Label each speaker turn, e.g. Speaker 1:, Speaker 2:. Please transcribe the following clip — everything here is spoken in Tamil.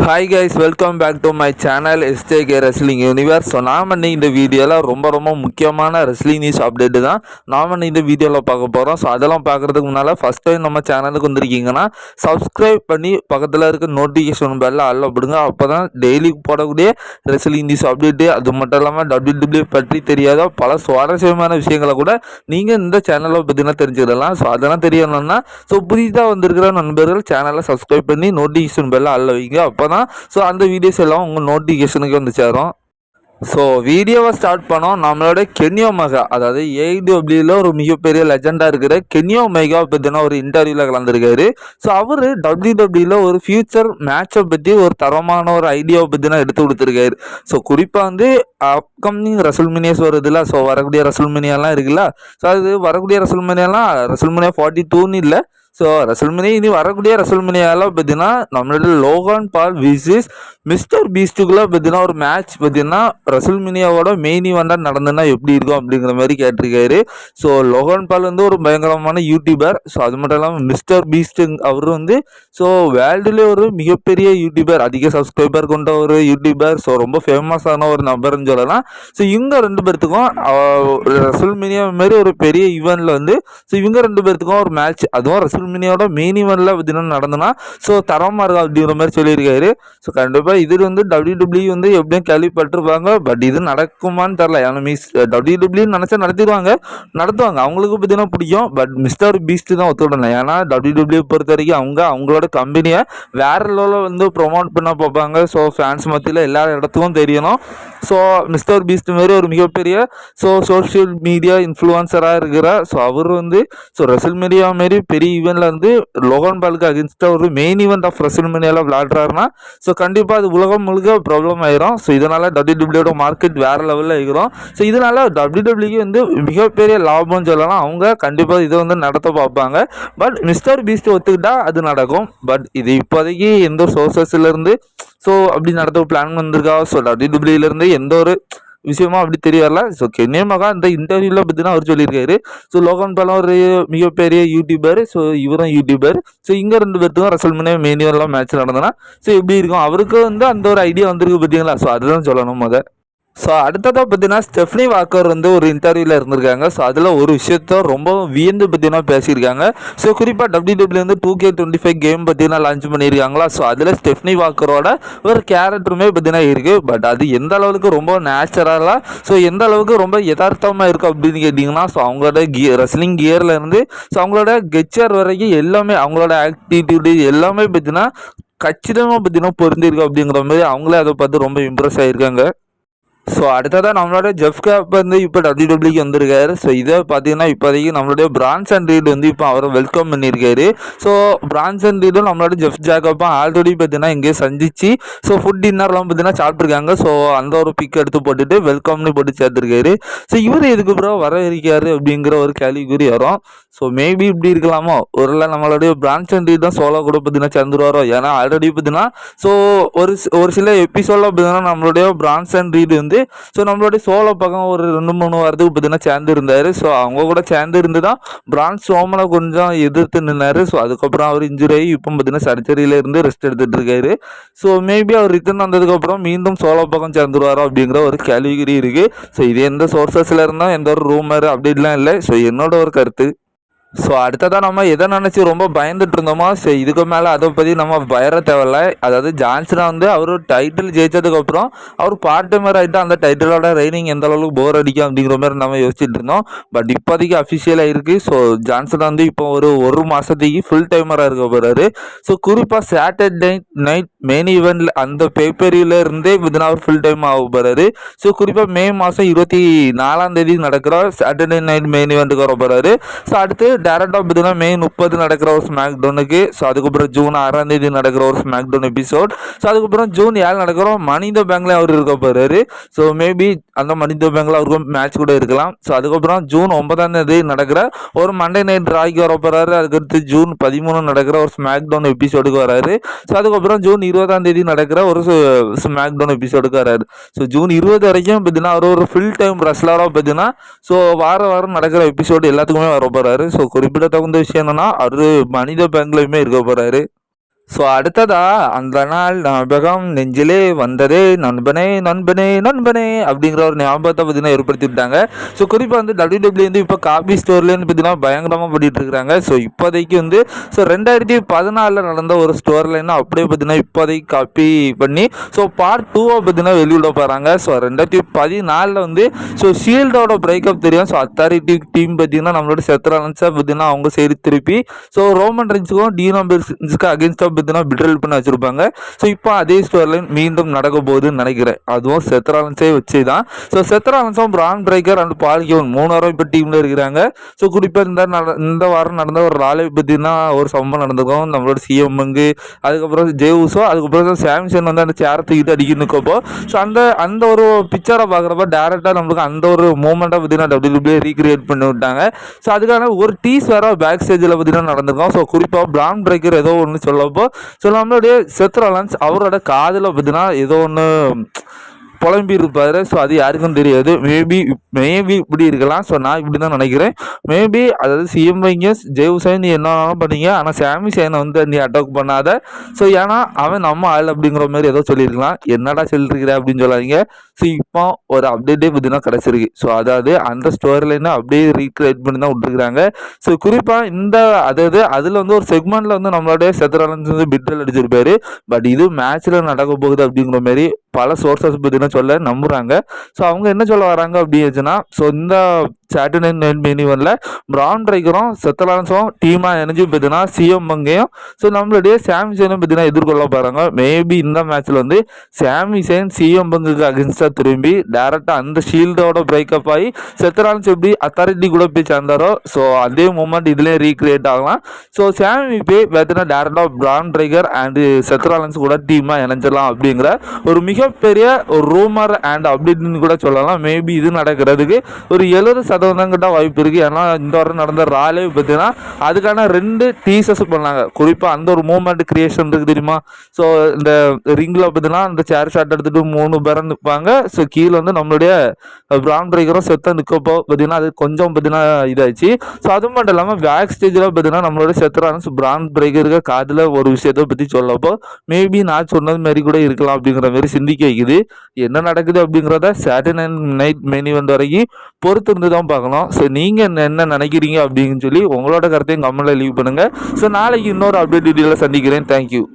Speaker 1: Hi guys welcome back to my channel STK wrestling universe so நாம் இந்த வீடியோவில் ரொம்ப ரொம்ப முக்கியமான ரெஸ்லிங் நியூஸ் அப்டேட்டு தான் நாம் இன்னைக்கு இந்த வீடியோவில் பார்க்க போகிறோம் ஸோ அதெல்லாம் பார்க்குறதுக்கு முன்னால் ஃபஸ்ட் டைம் நம்ம சேனலுக்கு வந்திருக்கீங்கன்னா சப்ஸ்கிரைப் பண்ணி பக்கத்தில் இருக்க நோட்டிஃபிகேஷன் பெல்ல அல்ல விடுங்க அப்போ தான் டெய்லி போடக்கூடிய ரெஸ்லிங் நியூஸ் அப்டேட்டு அது மட்டும் இல்லாமல் டபிள்யூ பற்றி தெரியாத பல சுவாரஸ்யமான விஷயங்களை கூட நீங்கள் இந்த சேனலை பற்றினா தெரிஞ்சுக்கிடலாம். ஸோ அதெல்லாம் தெரியணும்னா ஸோ புதிதாக வந்திருக்கிற நண்பர்கள் சேனலை சப்ஸ்கிரைப் பண்ணி நோட்டிஃபிகேஷன் பெல்ல அல்ல வைங்க. அப்போ தான் ஸோ அந்த வீடியோஸ் எல்லாம் உங்கள் நோட்டிஃபிகேஷனுக்கு வந்து சேரும். ஸோ வீடியோவை ஸ்டார்ட் பண்ணோம். நம்மளோட கென்யோ மெகா அதாவது ஏடபிள்யூல ஒரு மிகப்பெரிய லெஜெண்டாக இருக்கிற கென்யோ மெகா பற்றின ஒரு இன்டர்வியூவில் கலந்துருக்காரு. ஸோ அவர் டபிள்யூடபிள்யூல ஒரு ஃபியூச்சர் மேட்சை பற்றி ஒரு தரமான ஒரு ஐடியாவை பற்றினா எடுத்து கொடுத்துருக்காரு. ஸோ குறிப்பாக வந்து அப்கமிங் ரசல்மினியஸ் வருதுல்ல ஸோ வரக்கூடிய ரசல்மினியாலாம் இருக்குல்ல. ஸோ அது வரக்கூடிய ரசல்மினியாலாம் ரசல்மினியா ஃபார்ட்டி டூன்னு இல்லை. ஸோ ரசல்மனி இனி வரக்கூடிய ரசல்மினியால பார்த்தீங்கன்னா நம்மளோட லோகான் பால் விசிஸ் மிஸ்டர் பீஸ்டுக்குள்ள பார்த்தீங்கன்னா ஒரு மேட்ச் பார்த்தீங்கன்னா ரசல்மினியாவோட மெயின் ஈவெண்ட்டாக நடந்துன்னா எப்படி இருக்கும் அப்படிங்கிற மாதிரி கேட்டிருக்காரு. ஸோ லோகான் பால் வந்து ஒரு பயங்கரமான யூடியூபர் ஸோ அது மட்டும் இல்லாமல் மிஸ்டர் பீஸ்ட் அவர் வந்து ஸோ வேர்ல்டுலேயே ஒரு மிகப்பெரிய யூடியூபர் அதிக சப்ஸ்கிரைபர் கொண்ட ஒரு யூடியூபர் ஸோ ரொம்ப ஃபேமஸான ஒரு நபர்னு சொல்லலாம். ஸோ இவங்க ரெண்டு பேர்த்துக்கும் ரசல்மினியா மாதிரி ஒரு பெரிய ஈவெண்ட்டில் வந்து ஸோ இவங்க ரெண்டு பேர்த்துக்கும் ஒரு மேட்ச் அதுவும் ரசல் மெயின் ஈவெண்ட்டில் தினம் நடந்தனா ஸோ தரமாக இருக்கும் அப்படிங்கிற மாதிரி சொல்லியிருக்காரு. ஸோ கண்டிப்பாக இது வந்து டபிள்யூ டபிள்யூ வந்து எப்படியும் கேள்விப்பட்டிருப்பாங்க பட் இது நடக்குமான்னு தெரில ஏன்னா மீஸ் டபிள்யூ டபிள்யூ நினச்சா நடத்திடுவாங்க நடத்துவாங்க. அவங்களுக்கு பார்த்தீங்கன்னா பிடிக்கும் பட் மிஸ்டர் பீஸ்ட் தான் ஒத்துவிடணும் ஏன்னா டபிள்யூ டபிள்யூ பொறுத்த வரைக்கும் அவங்க அவங்களோட கம்பெனியை வேற லெவலில் வந்து ப்ரொமோட் பண்ண பார்ப்பாங்க. ஸோ ஃபேன்ஸ் மத்தியில் எல்லா இடத்துக்கும் தெரியணும். ஸோ மிஸ்டர் பீஸ்ட் மாதிரி ஒரு மிகப்பெரிய ஸோ சோஷியல் மீடியா இன்ஃப்ளூயன்சராக இருக்கிற ஸோ அவர் வந்து ஸோ ரெசல் மீடியா மாரி பெரிய ஈவெண்ட்டில் வந்து லோகன் பாலுக்கு அகேன்ஸ்டாக ஒரு மெயின் ஈவெண்ட் ஆஃப் ரெசல்மேனியாவில் விளாடுறாருன்னா ஸோ கண்டிப்பாக அது உலகம் முழுக்க ப்ராப்ளம் ஆயிரும். ஸோ இதனால் டபிள்யூ டபிள்யூட மார்க்கெட் வேறு லெவலில் இருக்கிறோம் ஸோ இதனால் டபிள்யூ டபிள்யூக்கு வந்து மிகப்பெரிய லாபம்னு சொல்லலாம். அவங்க கண்டிப்பாக இதை வந்து நடத்த பார்ப்பாங்க. பட் மிஸ்டர் பீஸ்ட் ஒத்துக்கிட்டா அது நடக்கும். பட் இது இப்போதைக்கு எந்த ஒரு சோர்சஸ்லேருந்து ஸோ அப்படி நடத்த பிளான் வந்திருக்கா? ஸோ டபிள்யூ டபிள்யூலேருந்து எந்த ஒரு விஷயமா அப்படி தெரிய வரல ஸோ கென்னியமாக இந்த இன்டர்வியூவில் பார்த்தீங்கன்னா அவர் சொல்லியிருக்காரு. ஸோ லோகன் பாலம் ஒரு மிகப்பெரிய யூடியூபர் ஸோ இவரும் யூடியூபர் ஸோ இங்கே ரெண்டு பேர்த்துக்கும் ரசல் மினே மேனியூர்லாம் மேட்ச் நடந்தனா ஸோ எப்படி இருக்கும்? அவருக்கு வந்து அந்த ஒரு ஐடியா வந்திருக்கு பார்த்தீங்களா ஸோ அதுதான் சொல்லணும் முத. ஸோ அடுத்ததாக பார்த்தீங்கன்னா ஸ்டெஃப்னி வாக்கர் வந்து ஒரு இன்டர்வியூவில் இருந்திருக்காங்க. ஸோ அதில் ஒரு விஷயத்த ரொம்ப வியந்து பார்த்தீங்கன்னா பேசியிருக்காங்க. ஸோ குறிப்பாக டபிள்யூ டபிள்யூ வந்து two K twenty five game பார்த்தீங்கன்னா லான்ச் பண்ணியிருக்காங்களா? ஸோ அதில் ஸ்டெஃப்னி வாக்கரோட ஒரு கேரக்டருமே பார்த்தீங்கன்னா இருக்குது பட் அது எந்த அளவுக்கு ரொம்ப நேச்சுரலாக ஸோ எந்த அளவுக்கு ரொம்ப யதார்த்தமாக இருக்கும் அப்படின்னு கேட்டிங்கன்னா ஸோ அவங்களோட கியர் ரெஸ்லிங் கியரில் இருந்து ஸோ அவங்களோட கெச்சர் வரைக்கும் எல்லாமே அவங்களோட ஆக்டிடியூடு எல்லாமே பார்த்தீங்கன்னா கச்சிதமாக பார்த்தீங்கன்னா பொருந்திருக்கு அப்படிங்கிற மாதிரி அவங்களே அதை பார்த்து ரொம்ப இம்ப்ரெஸ் ஆகியிருக்காங்க ஸோ அடுத்ததாக நம்மளோட ஜெஃப் கேப் வந்து இப்போ டபிள்யூடபிள்யூக்கு வந்திருக்காரு. ஸோ இதை பார்த்தீங்கன்னா இப்போதைக்கு நம்மளுடைய பிரான்ஸ் அண்ட் ரீட் வந்து இப்போ அவரை வெல்கம் பண்ணியிருக்காரு. ஸோ பிரான்ஸ் அண்ட் ரீடும் நம்மளோட ஜெஃப் ஜாக்கப்பும் ஆல்ரெடி பார்த்தீங்கன்னா இங்கே சந்திச்சு ஸோ ஃபுட் டின்னர்லாம் பார்த்தீங்கன்னா சாப்பிட்ருக்காங்க ஸோ அந்த ஒரு பிக் எடுத்து போட்டுட்டு வெல்கம்னு போட்டு சேர்த்துருக்காரு. ஸோ இவர் எதுக்கு அப்புறம் வர இருக்காரு அப்படிங்கிற ஒரு கேள்விக்குறி வரும். ஸோ மேபி இப்படி இருக்கலாமோ? ஒருவேளை நம்மளுடைய பிரான்ச் அண்ட் ரீட் தான் சோலோ கூட பார்த்தீங்கன்னா சேர்ந்துருவாரோ? ஏன்னா ஆல்ரெடி பார்த்தீங்கன்னா ஸோ ஒரு ஒரு சில எபிசோடில் பார்த்தீங்கன்னா நம்மளுடைய பிரான்ஸ் அண்ட் ரீடு வந்து ஸோ நம்மளோட சோலோ பக்கம் ஒரு ரெண்டு மூணு வாரத்துக்கு பார்த்தீங்கன்னா சேர்ந்து இருந்தார் ஸோ அவங்க கூட சேர்ந்து இருந்து தான் பிரான்ஸ் சோமனை கொஞ்சம் எதிர்த்து நின்னார். ஸோ அதுக்கப்புறம் அவர் இன்ஜுரி ஆகி இப்போ பார்த்தீங்கன்னா சர்ஜரியில இருந்து ரெஸ்ட் எடுத்துட்டு இருக்காரு. ஸோ மேபி அவர் ரிட்டர்ன் வந்ததுக்கப்புறம் மீண்டும் சோழ பக்கம் சேர்ந்துருவாரோ அப்படிங்கிற ஒரு கேள்விக்குறி இருக்குது ஸோ இது எந்த சோர்சஸில் இருந்தால் எந்த ஒரு ரூமர் அப்படின்லாம் இல்லை. ஸோ என்னோட ஒரு கருத்து. ஸோ அடுத்ததாக நம்ம எதை நினச்சி ரொம்ப பயந்துட்டு இருந்தோமோ ஸோ இதுக்கு மேலே அதை பற்றி நம்ம பயர தேவையில்ல. அதாவது ஜான்சனா வந்து அவர் டைட்டில் ஜெயிச்சதுக்கப்புறம் அவர் பார்ட் டைமர் ஆகிட்டு அந்த டைட்டிலோட ரைனிங் எந்த அளவுக்கு போர் அடிக்கும் அப்படிங்கிற மாதிரி நம்ம யோசிச்சுட்டு இருந்தோம். பட் இப்போதைக்கு அஃபிஷியலாக இருக்குது ஸோ ஜான்சன் வந்து இப்போ ஒரு ஒரு மாதத்துக்கு ஃபுல் டைமராக இருக்க போகிறாரு ஸோ குறிப்பாக சாட்டர்டே நைட் மெயின் ஈவெண்ட்டில் அந்த பேப்பரியில் இருந்தே இதனால் அவர் ஃபுல் டைம் ஆக போகிறாரு ஸோ குறிப்பாக மே மாதம் இருபத்தி நாலாம் தேதி நடக்கிற சாட்டர்டே நைட் மெயின் ஈவெண்ட்டுக்கு வர போகிறாரு ஸோ அடுத்து டேரக்டாக பார்த்தீங்கன்னா மே முப்பது நடக்கிற ஒரு ஸ்மாக் டவுனுக்கு ஸோ அதுக்கப்புறம் ஜூன் ஆறாம் தேதி நடக்கிற ஒரு ஸ்மாக் டவுன் எபிசோட் ஸோ அதுக்கப்புறம் ஜூன் ஏழு நடக்கிற மனித பேங்க்ல அவர் இருக்க போகிறாரு ஸோ மேபி அந்த மனித பேங்க்ல அவருக்கு மேட்ச் கூட இருக்கலாம். ஸோ அதுக்கப்புறம் ஜூன் ஒன்பதாம் தேதி நடக்கிற ஒரு மண்டே நைட் ராய்க்கு வர போகிறாரு அதுக்கடுத்து ஜூன் பதிமூணு நடக்கிற ஒரு ஸ்மாக் டவுன் எபிசோடுக்கு வராரு. ஸோ அதுக்கப்புறம் ஜூன் இருபதாம் தேதி நடக்கிற ஒரு ஸ்மாக் டவுன் எபிசோடுக்கு வராரு. ஸோ ஜூன் இருபது வரைக்கும் பார்த்தீங்கன்னா அவர் ஒரு ஃபுல் டைம் ரெஸ்லராக பார்த்தீங்கன்னா ஸோ வார வாரம் நடக்கிற எபிசோடு எல்லாத்துக்குமே வர போகிறாரு ஸோ குறிப்பிடத்தகுந்த விஷயம் என்னன்னா அவர் மனித பேங்க்லையுமே இருக்க போகிறாரு ஸோ அடுத்ததா அந்த நாள் ஞாபகம் நெஞ்சிலே வந்ததே நண்பனே நண்பனே நண்பனே அப்படிங்கிற ஒரு ஞாபகத்தை பார்த்தீங்கன்னா ஏற்படுத்தி விட்டாங்க. ஸோ குறிப்பாக வந்து டபிள்யூ வந்து இப்போ காபி ஸ்டோர்லேருந்து பார்த்தீங்கன்னா பயங்கரமாக பண்ணிட்டு இருக்காங்க ஸோ இப்போதைக்கு வந்து ஸோ ரெண்டாயிரத்தி பதினாலில் நடந்த ஒரு ஸ்டோர்லேருந்து அப்படியே பார்த்தீங்கன்னா இப்போதைக்கு காப்பி பண்ணி ஸோ பார்ட் டூவை பார்த்தீங்கன்னா வெளியிட போகிறாங்க ஸோ ரெண்டாயிரத்தி பதினாலில் வந்து ஸோ ஷீல்டோட பிரேக்கப் தெரியும். ஸோ அத்தாரிட்டி டீம் பார்த்தீங்கன்னா நம்மளோட செத்ராலன்ஸை பார்த்தீங்கன்னா அவங்க சைடு திருப்பி ஸோ ரோமன் ரெஞ்சுக்கும் டீனோ பெர்ஸுக்கு அகேன்ஸ்டாக பார்த்தீங்கன்னா பிட்ரல் பண்ணி வச்சுருப்பாங்க. ஸோ இப்போ அதே ஸ்டோரில் மீண்டும் நடக்க போகுதுன்னு நினைக்கிறேன். அதுவும் செத்ராலன்ஸே வச்சு தான் ஸோ செத்ராலன்ஸும் பிரான் பிரேக்கர் அண்ட் பால்கியோன் மூணு வாரம் இப்போ டீமில் இருக்கிறாங்க. ஸோ குறிப்பாக இந்த இந்த வாரம் நடந்த ஒரு ராலை பற்றினா ஒரு சம்பவம் நடந்திருக்கும். நம்மளோட சிஎம்முங்கு அதுக்கப்புறம் ஜேவுஸோ அதுக்கப்புறம் சாம்சன் வந்து அந்த சேரை தூக்கிட்டு அடிக்கணும் நிற்கப்போ ஸோ அந்த அந்த ஒரு பிக்சரை பார்க்குறப்ப டேரெக்டாக நம்மளுக்கு அந்த ஒரு மூமெண்ட்டை பார்த்தீங்கன்னா டபிள்யூபிள்யூ ரீக்ரியேட் பண்ணி விட்டாங்க. ஸோ அதுக்கான ஒரு டீஸ் வேறு பேக் ஸ்டேஜில் பார்த்தீங்கன்னா நடந்திருக்கோம். ஸோ குறிப்பாக பிராண்ட் பிரேக்கர் ஏதோ ஒன்று சொல்லப்போ ஸோ நம்மளுடைய செத்ரலன்ஸ் அவரோட காதில் பார்த்தீங்கன்னா ஏதோ ஒன்று புலம்பி இருப்பார். ஸோ அது யாருக்கும் தெரியாது. மேபி மேபி இப்படி இருக்கலாம். ஸோ நான் இப்படி தான் நினைக்கிறேன். மேபி அதாவது சிஎம் வைங்க ஜெய் சைன் நீ என்ன பண்ணீங்க. ஆனால் சாமி சேனை வந்து நீ அட்டாக் பண்ணாத. ஸோ ஏன்னா அவன் நம்ம ஆள் அப்படிங்கிற மாதிரி ஏதோ சொல்லியிருக்கலாம். என்னடா சொல்லிருக்கிற அப்படின்னு சொல்லாதீங்க. ஸோ இப்போ ஒரு அப்டேட்டே பார்த்தீங்கன்னா கிடச்சிருக்கு. ஸோ அதாவது அந்த ஸ்டோரிலைன்னு அப்படியே ரீக்ரியேட் பண்ணி தான் விட்டுருக்குறாங்க. ஸோ குறிப்பாக இந்த அதாவது அதில் வந்து ஒரு செக்மெண்ட்டில் வந்து நம்மளுடைய செத்ராலன்ஸ் வந்து பிட்ரல் அடிச்சிருப்பாரு. பட் இது மேட்ச்சில் நடக்க போகுது அப்படிங்கிற மாதிரி பல சோர்சஸ் பார்த்தீங்கன்னா சொல்ல நம்புகிறாங்க ஸோ அவங்க என்ன சொல்ல வராங்க அப்படின்னுச்சுன்னா ஸோ இந்த சாட்டர்டே நைட் ஒன்ல பிரான் ரைக்கரும் செத்தலான்ஸும் டீமாக இணைஞ்சு பார்த்தீங்கன்னா சிஎம் பங்கையும் ஸோ நம்மளுடைய சாம்சனும் பார்த்தீங்கன்னா எதிர்கொள்ள போகிறாங்க மேபி இந்த மேட்ச்சில் வந்து சாம்சன் சிஎம் பங்குக்கு அகென்ஸ்டாக திரும்பி டேரெக்டாக அந்த ஷீல்டோட பிரேக்கப் ஆகி செத்தலான்ஸ் எப்படி அத்தாரிட்டி கூட போய் சேர்ந்தாரோ ஸோ அதே மூமெண்ட் இதுலேயும் ரீக்ரியேட் ஆகலாம். ஸோ சாமி போய் பார்த்தீங்கன்னா டேரெக்டாக பிரான் ட்ரைகர் அண்டு செத்ராலன்ஸ் கூட டீமாக இணைஞ்சிடலாம் அப்படிங்கிற ஒரு மிகப்பெரிய ஒரு ரூமர் அண்ட் அப்படின்னு கூட சொல்லலாம். மேபி இது நடக்கிறதுக்கு ஒரு எழுபது சதவீதம் கிட்ட வாய்ப்பு இருக்குது ஏன்னா இந்த வாரம் நடந்த ராலே பார்த்தீங்கன்னா அதுக்கான ரெண்டு டீசர்ஸ் பண்ணாங்க. குறிப்பாக அந்த ஒரு மூமெண்ட் கிரியேஷன் இருக்குது தெரியுமா? ஸோ இந்த ரிங்கில் பார்த்தீங்கன்னா அந்த சேர் ஷாட் எடுத்துகிட்டு மூணு பேரம் நிற்பாங்க ஸோ கீழே வந்து நம்மளுடைய பிரான் பிரேக்கரும் செத்தாக நிற்கப்போ பார்த்தீங்கன்னா அது கொஞ்சம் பார்த்தீங்கன்னா இதாச்சு ஸோ அது மட்டும் இல்லாமல் பேக் ஸ்டேஜில் பார்த்தீங்கன்னா நம்மளோட செத்துறாங்க. பிரான் பிரேக்கருக்கு காதில் ஒரு விஷயத்தை பற்றி சொல்லப்போ மேபி நான் சொன்னது மாதிரி கூட இருக்கலாம் அப்படிங்கிற மாதிரி சிந்திக்க வைக்குது என்ன நடக்குது அப்படிங்கிறத சாட்டர்டே நைட் மெனி வந்த வரைக்கும் பொறுத்து இருந்து தான் பார்க்கணும் ஸோ நீங்கள் என்ன நினைக்கிறீங்க அப்படின்னு சொல்லி உங்களோட கருத்தையும் கமெண்ட்டில் லீவ் பண்ணுங்கள் ஸோ நாளைக்கு இன்னொரு அப்டேட் டீட்டெயிலில் சந்திக்கிறேன். தேங்க்யூ